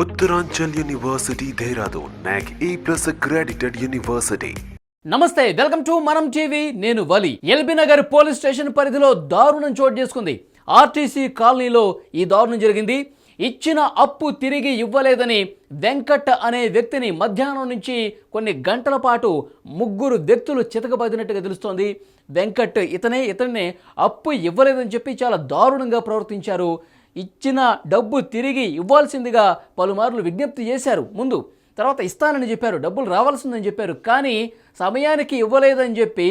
Uttaranchal university Dehradun NAAC ఈ plus accredited university నమస్తే welcome to Manam TV. నేను Vali. LB Nagar police station పరిధిలో దారుణం చోటు చేసుకుంది. ఆర్టీసీ కాలనీలో ఈ దారుణం జరిగింది. ఇచ్చిన అప్పు తిరిగి ఇవ్వలేదని వెంకట్ అనే వ్యక్తిని మధ్యాహ్నం నుంచి కొన్ని గంటల పాటు ముగ్గురు వ్యక్తులు చితకబడినట్టుగా తెలుస్తోంది. వెంకట్ ఇతనే ఇతనే అప్పు ఇవ్వలేదని చెప్పి చాలా దారుణంగా ప్రవర్తించారు. ఇచ్చిన డబ్బు తిరిగి ఇవ్వాల్సిందిగా పలుమార్లు విజ్ఞప్తి చేశారు. ముందు తర్వాత ఇస్తానని చెప్పారు డబ్బులు రావాల్సిందని చెప్పారు. కానీ సమయానికి ఇవ్వలేదని చెప్పి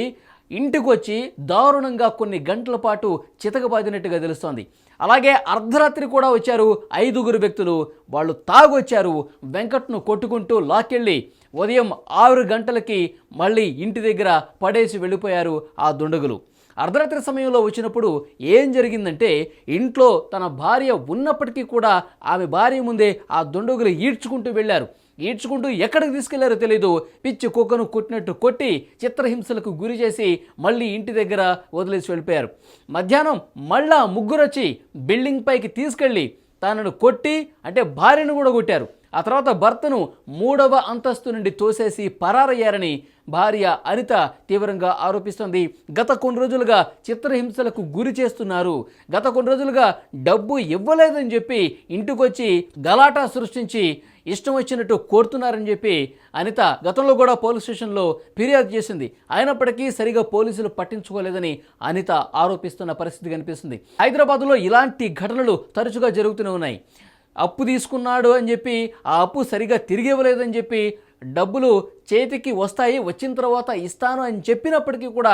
ఇంటికి వచ్చి దారుణంగా కొన్ని గంటల పాటు చితకబాదినట్టుగా తెలుస్తోంది. అలాగే అర్ధరాత్రి కూడా వచ్చారు ఐదుగురు వ్యక్తులు. వాళ్ళు తాగొచ్చారు. వెంకట్ను కొట్టుకుంటూ లాక్కెళ్ళి ఉదయం ఆరు గంటలకి మళ్ళీ ఇంటి దగ్గర పడేసి వెళ్ళిపోయారు ఆ దుండగులు. అర్ధరాత్రి సమయంలో వచ్చినప్పుడు ఏం జరిగిందంటే ఇంట్లో తన భార్య ఉన్నప్పటికీ కూడా ఆమె భార్య ముందే ఆ దుండగులు ఈడ్చుకుంటూ వెళ్ళారు. ఈడ్చుకుంటూ ఎక్కడికి తీసుకెళ్ళారో తెలియదు పిచ్చి కుక్కను కొట్టినట్టు కొట్టి చిత్రహింసలకు గురి చేసి మళ్ళీ ఇంటి దగ్గర వదిలేసి వెళ్ళిపోయారు. మధ్యాహ్నం మళ్ళా ముగ్గురొచ్చి బిల్డింగ్ పైకి తీసుకెళ్ళి తనను కొట్టి అంటే భార్యను కూడా కొట్టారు. ఆ తర్వాత భర్తను మూడవ అంతస్తు నుండి తోసేసి పరారయ్యారని భార్య అనిత తీవ్రంగా ఆరోపిస్తోంది. గత కొన్ని రోజులుగా చిత్రహింసలకు గురి చేస్తున్నారు. గత కొన్ని రోజులుగా డబ్బు ఇవ్వలేదని చెప్పి ఇంటికొచ్చి గలాటా సృష్టించి ఇష్టం వచ్చినట్టు కోరుతున్నారని చెప్పి అనిత గతంలో కూడా పోలీస్ స్టేషన్లో ఫిర్యాదు చేసింది. అయినప్పటికీ సరిగా పోలీసులు పట్టించుకోలేదని అనిత ఆరోపిస్తున్న పరిస్థితి కనిపిస్తుంది. హైదరాబాద్లో ఇలాంటి ఘటనలు తరచుగా జరుగుతూనే ఉన్నాయి. అప్పు తీసుకున్నాడు అని చెప్పి ఆ అప్పు సరిగా తిరిగి ఇవ్వలేదని చెప్పి డబ్బులు చేతికి వస్తాయి వచ్చిన తర్వాత ఇస్తాను అని చెప్పినప్పటికీ కూడా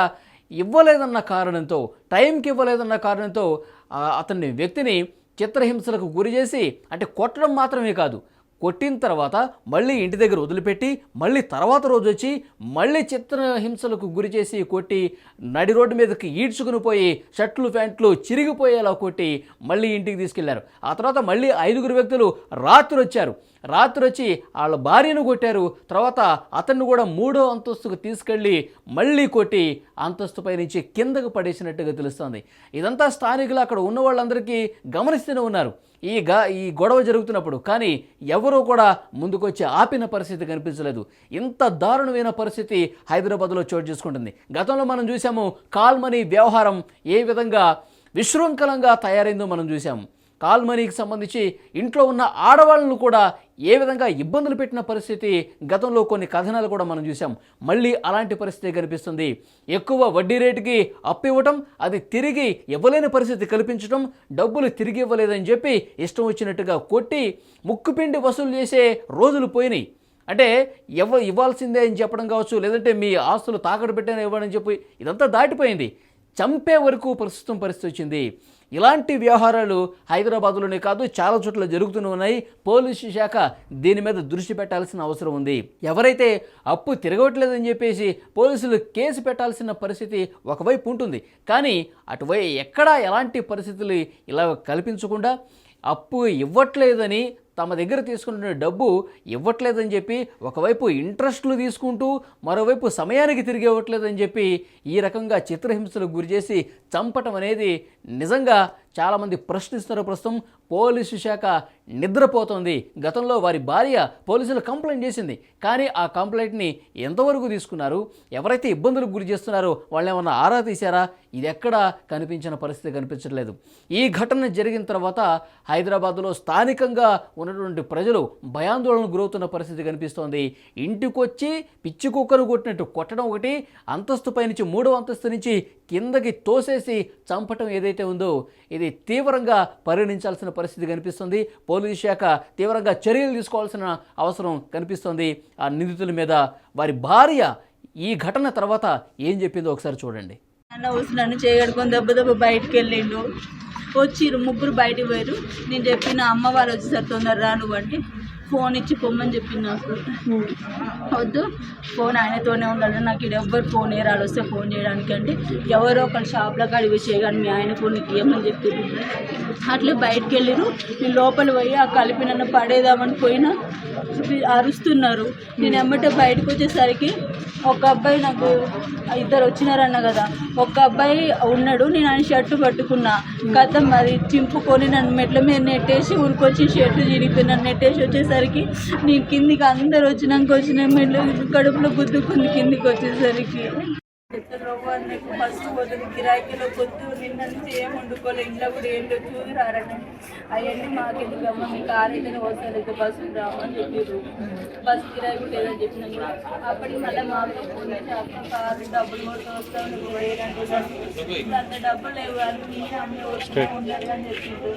ఇవ్వలేదన్న కారణంతో టైంకి ఇవ్వలేదన్న కారణంతో అతని అతన్ని వ్యక్తిని చిత్రహింసలకు గురి చేసి అంటే కొట్టడం మాత్రమే కాదు కొట్టిన తర్వాత మళ్ళీ ఇంటి దగ్గర వదిలిపెట్టి మళ్ళీ తర్వాత రోజు వచ్చి మళ్ళీ చిత్రహింసలకు గురి చేసి కొట్టి నడి రోడ్డు మీదకి ఈడ్చుకుని పోయి షర్ట్లు ప్యాంట్లు చిరిగిపోయేలా కొట్టి మళ్ళీ ఇంటికి తీసుకెళ్ళారు. ఆ తర్వాత మళ్ళీ ఐదుగురు వ్యక్తులు రాత్రి వచ్చారు. రాత్రి వచ్చి వాళ్ళ భార్యను కొట్టారు. తర్వాత అతన్ని కూడా మూడో అంతస్తుకు తీసుకెళ్ళి మళ్ళీ కొట్టి అంతస్తుపై నుంచి కిందకు పడేసినట్టుగా తెలుస్తోంది. ఇదంతా స్థానికులు అక్కడ ఉన్న వాళ్ళందరికీ గమనిస్తూనే ఉన్నారు. ఈ గా ఈ గొడవ జరుగుతున్నప్పుడు కానీ ఎవరూ కూడా ముందుకొచ్చి ఆపిన పరిస్థితి కనిపించలేదు. ఇంత దారుణమైన పరిస్థితి హైదరాబాద్లో చోటు చేసుకుంటుంది. గతంలో మనం చూసాము కాల్మనీ వ్యవహారం ఏ విధంగా విశృంఖలంగా తయారైందో మనం చూసాము. కాల్ మనీకి సంబంధించి ఇంట్లో ఉన్న ఆడవాళ్ళను కూడా ఏ విధంగా ఇబ్బందులు పెట్టిన పరిస్థితి గతంలో కొన్ని కథనాలు కూడా మనం చూసాం మళ్ళీ అలాంటి పరిస్థితి కనిపిస్తుంది. ఎక్కువ వడ్డీ రేటుకి అప్పు ఇవ్వటం అది తిరిగి ఇవ్వలేని పరిస్థితి కల్పించడం డబ్బులు తిరిగి ఇవ్వలేదని చెప్పి ఇష్టం వచ్చినట్టుగా కొట్టి ముక్కుపిండి వసూలు చేసే రోజులు పోయినాయి. అంటే ఇవ్వ ఇవ్వాల్సిందే అని చెప్పడం కావచ్చు లేదంటే మీ ఆస్తులు తాకట్టు పెట్టాను ఇవ్వడని చెప్పి ఇదంతా దాటిపోయింది. చంపే వరకు ప్రస్తుతం పరిస్థితి వచ్చింది. ఇలాంటి వ్యవహారాలు హైదరాబాద్లోనే కాదు చాలా చోట్ల జరుగుతూనే ఉన్నాయి. పోలీసు శాఖ దీని మీద దృష్టి పెట్టాల్సిన అవసరం ఉంది. ఎవరైతే అప్పు తిరగట్లేదని చెప్పేసి పోలీసులు కేసు పెట్టాల్సిన పరిస్థితి ఒకవైపు ఉంటుంది. కానీ అటువై ఎక్కడా ఎలాంటి పరిస్థితులు ఇలా కల్పించకుండా అప్పు ఇవ్వట్లేదని తమ దగ్గర తీసుకుంటున్న డబ్బు ఇవ్వట్లేదని చెప్పి ఒకవైపు ఇంట్రెస్ట్లు తీసుకుంటూ మరోవైపు సమయానికి తిరిగి ఇవ్వట్లేదని చెప్పి ఈ రకంగా చిత్రహింసలకు గురి చేసి చంపటం అనేది నిజంగా చాలామంది ప్రశ్నిస్తున్నారు. ప్రస్తుతం పోలీసు శాఖ నిద్రపోతోంది. గతంలో వారి భార్య పోలీసులు కంప్లైంట్ చేసింది. కానీ ఆ కంప్లైంట్ని ఎంతవరకు తీసుకున్నారు? ఎవరైతే ఇబ్బందులకు గురి చేస్తున్నారో వాళ్ళు ఏమన్నా ఆరా తీశారా? ఇది ఎక్కడా కనిపించిన పరిస్థితి కనిపించట్లేదు. ఈ ఘటన జరిగిన తర్వాత హైదరాబాద్లో స్థానికంగా ఉన్నటువంటి ప్రజలు భయాందోళనకు గురవుతున్న పరిస్థితి కనిపిస్తోంది. ఇంటికొచ్చి పిచ్చి కుక్కను కొట్టినట్టు కొట్టడం ఒకటి అంతస్తు పై నుంచి మూడవ అంతస్తు నుంచి కిందకి తోసేసి చంపటం ఏదైతే ఉందో ఇది తీవ్రంగా పరిగణించాల్సిన పరిస్థితి కనిపిస్తుంది. పోలీసు శాఖ తీవ్రంగా చర్యలు తీసుకోవాల్సిన అవసరం కనిపిస్తుంది. ఆ నిందితుల మీద వారి భార్య ఈ ఘటన తర్వాత ఏం చెప్పిందో ఒకసారి చూడండి. అన్న నన్ను చేయగడుకొని దెబ్బ దెబ్బ బయటికి వెళ్ళిండు వచ్చిర్రు ముగ్గురు బయటికి పోయారు నేను చెప్పిన అమ్మ వాళ్ళు వచ్చేసరి తొందర రా అంటే ఫోన్ ఇచ్చి పొమ్మని చెప్పింది నాకు. వద్దు ఫోన్ ఆయనతోనే ఉండాలి. నాకు ఇక్కడ ఎవ్వరు ఫోన్ ఏ రాడు వస్తే ఫోన్ చేయడానికి అంటే ఎవరో ఒకరు షాప్లో కాడికి కానీ మీ ఆయన ఫోన్ నీకు ఇవ్వమని చెప్పింది అట్లే బయటికి వెళ్ళిరు నేను లోపల పోయి ఆ కలిపి నన్ను పడేదామని పోయినా అరుస్తున్నారు. నేను ఎమ్మటే బయటకు వచ్చేసరికి ఒక అబ్బాయి నాకు ఇద్దరు వచ్చినారన్న కదా. ఒక అబ్బాయి ఉన్నాడు. నేను ఆయన షర్టు పట్టుకున్నా. కథ మరి చింపుకొని నన్ను మెట్ల మీద నెట్టేసి ఊరికొచ్చి షర్టు చిరిగిపోయి నన్ను నెట్టేసి వచ్చేసరికి నేను కిందికి అందరు వచ్చినాక వచ్చిన కడుపులో గుద్దుకుంది కిందికి వచ్చేసరికి. ఫస్ట్ పోతుంది గిరాకీలో పొద్దు నిన్న నుంచి ఏం వండుకోలే ఇంట్లో కూడా ఏంటో చూసి రారండి అవన్నీ మాకెందుకు అమ్మ మీకు కార్ అయితేనే వస్తారు బస్సు రామని చెప్పారు బస్సు కిరాయి కూడా లేదని చెప్పినాం కూడా అప్పటికి మళ్ళీ మాకు ఫోన్ చేసి కారు డబ్బులు కూడా వస్తాను నువ్వు వేయరంటే అంత డబ్బులు లేవు అని మీ అమ్మ వస్తూ ఉన్నారు అని చెప్పిండ్రు